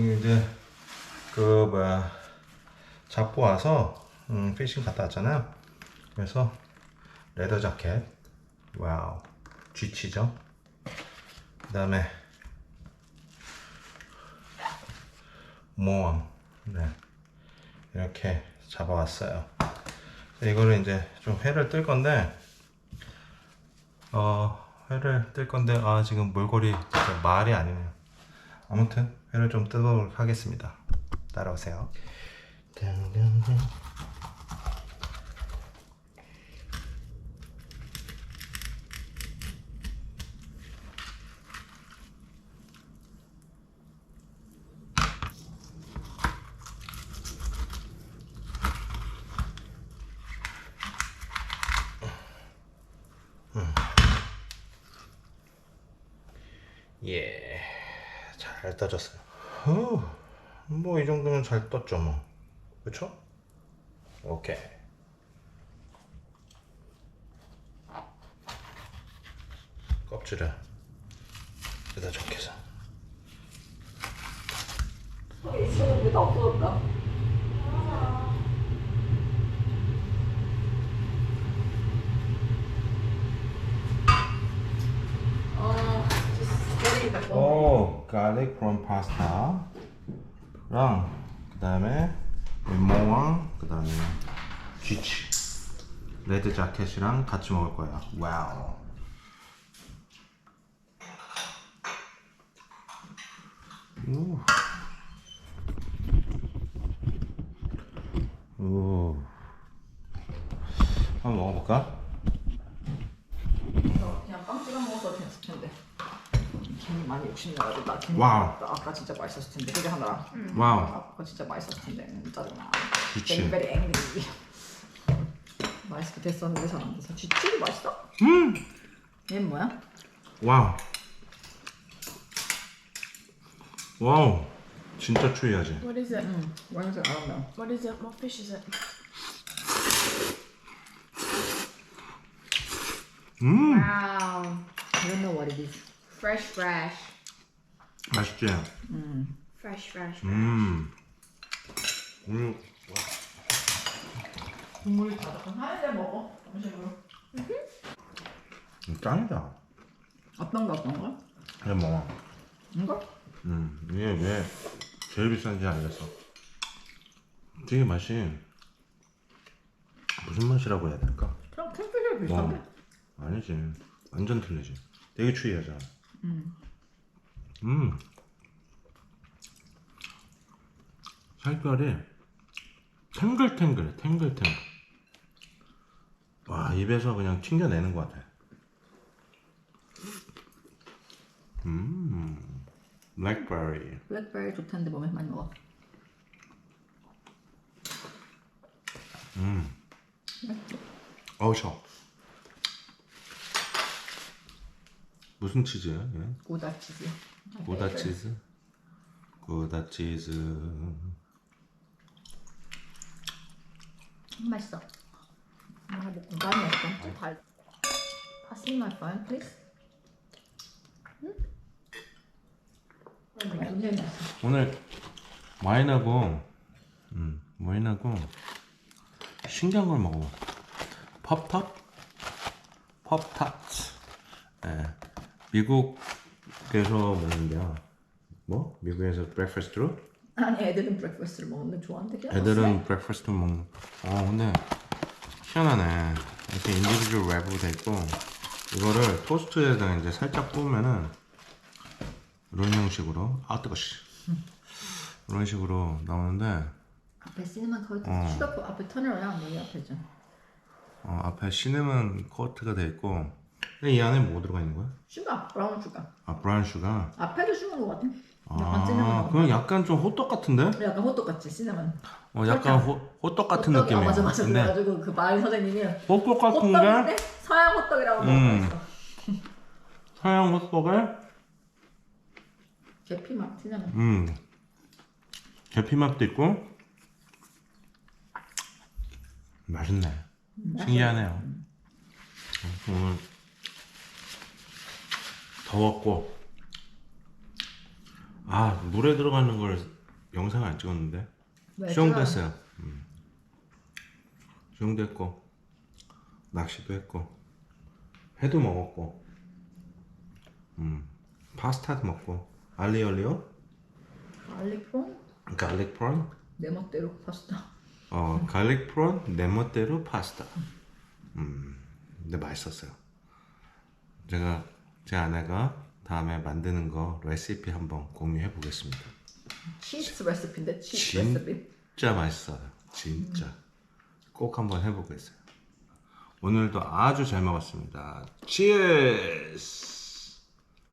지금 이제 그 뭐야 잡고 와서 음, 피싱 갔다 왔잖아요. 그래서 레더 자켓, 와우, 쥐치죠. 그 다음에 모험, 네 이렇게 잡아왔어요. 이거를 이제 좀 회를 뜰 건데, 어 회를 뜰 건데 아 지금 몰골이 진짜 말이 아니네요. 아무튼 회를 좀 뜯어보도록 하겠습니다. 따라오세요. 땡땡땡. 예, 잘 떠졌어요. 뭐 이 정도면 잘 떴죠, 뭐. 그쵸? 오케이. 껍질을 여기다 적혀서. 지금 왜다 없어졌다? 오, garlic prawn 파스타랑 그다음에 모왕 그다음에 쥐치 레드 자켓이랑 같이 먹을 거야. 와우. 오. 오. 한번 먹어볼까? 그냥 빵 찍어 먹어도 됐을 텐데. 괜히 많이 욕심내가지고 나 괜히 와우. 나 아까 진짜 맛있었을 텐데 그게 하나라. 와우. 아까 진짜 맛있었을 텐데 음, 짜증나. 쥐치. Very very angry. 맛있게 됐었는데 잘안 돼서 쥐치도 맛있어? 음. 얘는 뭐야? 와우. 와우. 진짜 추위하지. What is it? 응. 완전 알았나? What is it? What fish is it? 음. Wow. I don't know what it is. Fresh, fresh. 맛있지? Fresh, fresh. 음. 음. 국물이 다 그럼 하얀데 먹어. 음식으로. 음, 짱이다. 어떤 거 어떤 거? 그냥 먹어. 이거? 음. 이게 왜 제일 비싼지 알겠어. 되게 맛이 무슨 맛이라고 해야 될까? 그냥 캠핑이랑 비슷한데? 어. 아니지. 완전 틀리지. 되게 추위하잖아. 음. 음. 살결이 탱글탱글해, 탱글탱글. 와, 입에서 그냥 튕겨내는 것 같아. 음, 블랙베리. 블랙베리 좋다는데 몸에 많이 먹어. 어우, 셔. 무슨 치즈야? 얘? 고다 치즈. 고다 치즈? 고다 치즈. 음, 맛있어. 아, 뭐 공간이 없어. 좀 달. Pass me my phone, please. 응? 굉장히 맛있어. 오늘 와인하고 음, 와인하고 신기한 걸 먹어. 펍탑? 펍탑스. 예. 미국에서 먹는데요. 뭐? 미국에서 브렉퍼스트로? 아니 애들은 브렉퍼스트를 먹는데 좋아한대. 애들은 브렉퍼스트 먹는. 어 근데 희한하네. 이렇게 인디비주얼 랩으로 돼 있고 이거를 토스트에다 이제 살짝 구우면은 이런 형식으로 아 뜨거 씨. 이런 식으로 나오는데 앞에 시네마 커트 어. 슈가 그 앞에 터널이랑 여기 앞에 좀. 어, 앞에 시네먼 코트가 돼 있고 근데 이 안에 뭐 들어가 있는 거야? 슈가 브라운 슈가. 아 브라운 슈가. 앞에도 슈가인 것 같아. 약간 진한 아 거. 그건 약간 좀 호떡 같은데? 약간 호떡 같지 시네마. 어 약간 호, 호떡 같은 호떡이- 느낌이야. 아, 맞아 맞아. 근데 그래가지고 그 마을 선생님이 호떡 같은 호떡인데 게 서양 호떡이라고 음. 먹었어. 서양 호떡에 계피 맛 시네마. 음 계피 맛도 있고 맛있네. 신기하네요. 오늘 더웠고 아 물에 들어가는 걸 영상을 안 찍었는데 왜 수영됐어요. 음. 수영도 했고 낚시도 했고 회도 먹었고 음 파스타도 먹고 알리올리오 알리폰? 갈릭 프론 내 멋대로 파스타. 어 갈릭 프론 내 멋대로 파스타 음 근데 맛있었어요. 제가 제 아내가 다음에 만드는 거 레시피 한번 공유해 보겠습니다. 치즈 레시피인데 치즈 진- 레시피. 진짜 맛있어요. 진짜. 꼭 한번 해보겠어요. 오늘도 아주 잘 먹었습니다. 치얼스!